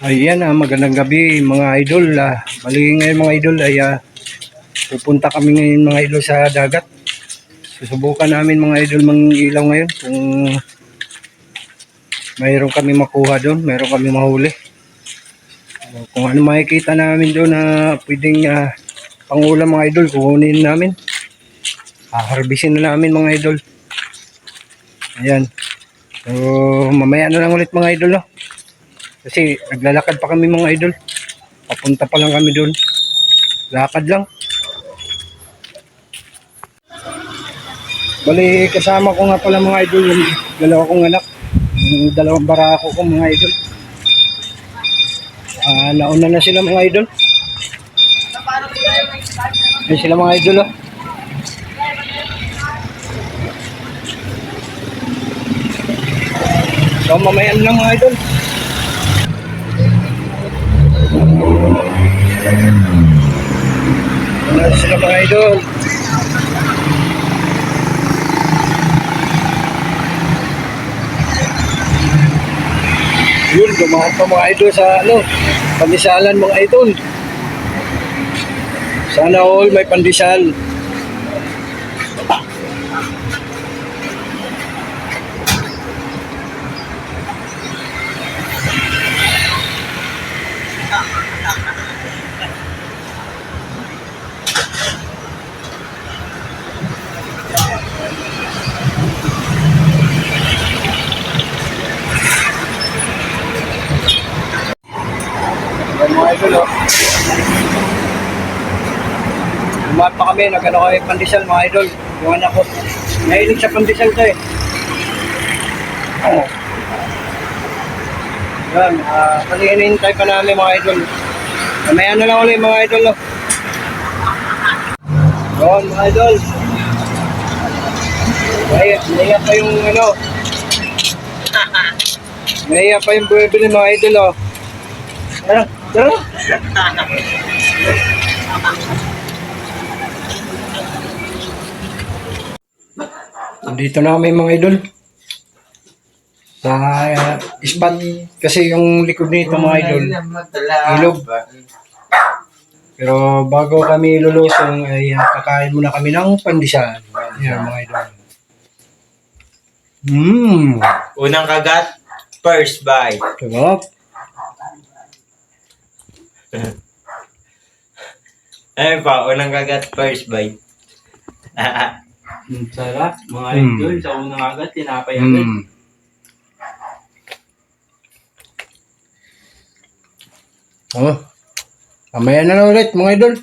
Ayan ah, magandang gabi mga idol. Ah, bali ngayon mga idol ay ah, pupunta kami ngayon mga idol sa dagat. Susubukan namin mga idol mang ilaw ngayon kung mayroon kami makuha doon, mayroon kami mahuli. Ah, Kung ano makikita namin doon na pwedeng ah, pangulam mga idol, kukunin namin. Haharbisin na namin mga idol. Ayan. So, mamaya na lang ulit mga idol, no? Kasi naglalakad pa kami mga idol. Papunta pa lang kami doon. Lakad lang. Bali, kasama ko nga pala mga idol yung dalawa kong anak. Yung dalawang barako ko mga idol. Ah, nauna na sila mga idol. Yan sila mga idol oh. So mamaya na lang mga idol. Wala sila mga idol. Yun, dumaan pa mga idol sa ano, pandisalan mga idol. Sana all may pandesal. Dumaan pa kami, nagano kami pandesal mga idol. Yung anak ko. Mahilig sa pandesal to eh. Oh. Yan, ah, kasi hinihintay pa namin mga idol. Mamaya na lang ulit mga idol. Oh. Yun mga idol. May, may pa yung ano. May pa yung bumibili mga idol oh. Tara, tara. Dito na kami mga idol. Sa uh, spot. Kasi yung likod nito mga idol, ilog. Pero bago kami lulusong ay uh, kakain muna kami ng pandesal. Yan mga idol. Mmm. Unang kagat, first bite. Sarap. Ayun pa, unang kagat, first bite. Ang sarap, mga Mm. idol. Sa unang agad, tinapay agad. Mm. Oh. Mamaya na lang ulit mga idol.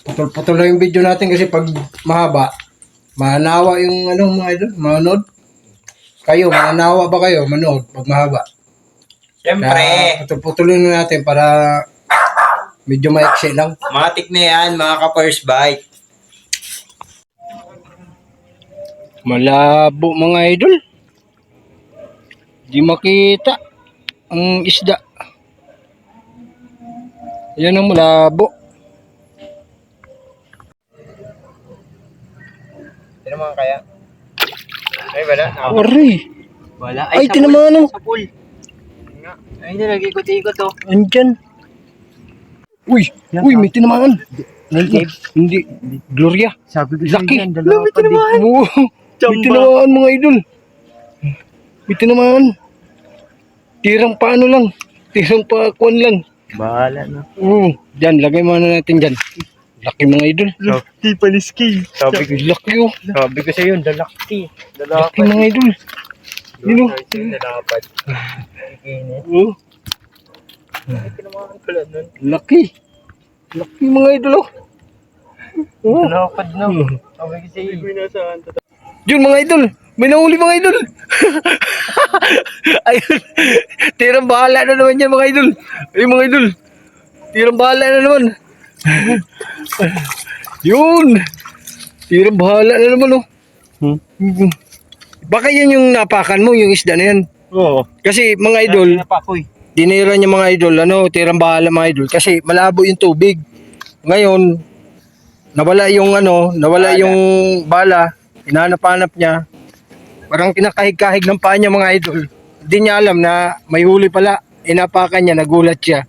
Putol-putol lang yung video natin kasi pag mahaba, manawa yung ano mga idol, manood. Kayo, manawa ba kayo manood pag mahaba? Siyempre, putol-putulin na natin para medyo maiksi lang. matik na yan, mga ka-first bite. Malabo mga idol. Di makita ang isda. Yan ang malabo. Sino mga kaya? Ay, wala. Ori, Wala. Ay, sa tinamaan pool. oh. Sa pool. Ay, nilagikot-ikot oh. andyan. Uy, uy, may tinamaan. Hindi, hindi, Gloria. Sabi ko Laki. din. Oo, may tinamaan mga idol. May tinamaan. Tirang paano lang. Tirang pa kuwan lang. Bahala na. Oo, dyan, lagay muna natin dyan. Laki mga idol. Laki paliski. Sabi ko, Laki oh. sabi ko sa yun, dalaki. Laki mga idol. Yun oh. Dalapat. Oh, Tinamaan pala nun. laki. Laki mga idol oh. Dalapad na. Hmm. Sabi ko sa yun. Nasaan? Yun mga idol. May nahuli mga idol. Ayun. Tirang bahala na naman yan mga idol. Ayun mga idol. Tirang bahala na naman. Yun. Tirang bahala na naman oh. Hmm? Baka yan yung napakan mo, yung isda na yan. Oo. Kasi mga idol, Napakoy. dinira niya mga idol, ano, tirang bahala mga idol. Kasi malabo yung tubig. Ngayon, nawala yung ano, nawala Bala. yung bala. Hinanap-hanap niya. Parang kinakahig-kahig ng paa niya mga idol. Hindi niya alam na may huli pala. inapakan niya, nagulat siya.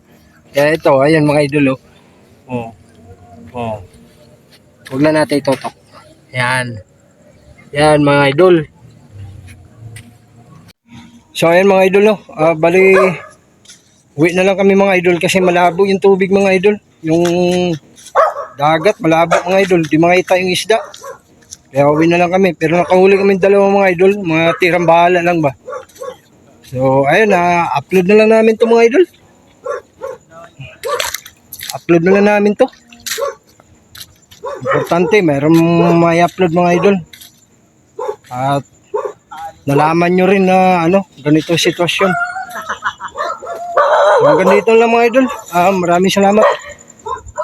Kaya ito, ayan mga idol, oh. Oh. Oh. Huwag na natin itotok. Yan. Yan mga idol. So ayan mga idol, no. Ah, bali, uwi na lang kami mga idol kasi malabo yung tubig mga idol. Yung dagat, malabo mga idol. Di makita yung isda. Kaya uwi na lang kami. Pero nakahuli kami dalawa mga idol. Mga tirang bahala lang ba. So, ayun na, upload na lang namin to mga idol. Upload na lang namin to. Importante, mayroon may upload mga idol. At nalaman nyo rin na ano, ganito sitwasyon. So, hanggang dito lang mga idol. Ah, maraming salamat.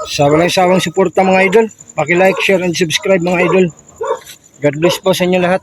Sa walang sawang suporta mga idol. Paki-like, share, and subscribe mga idol. God bless po sa inyo lahat.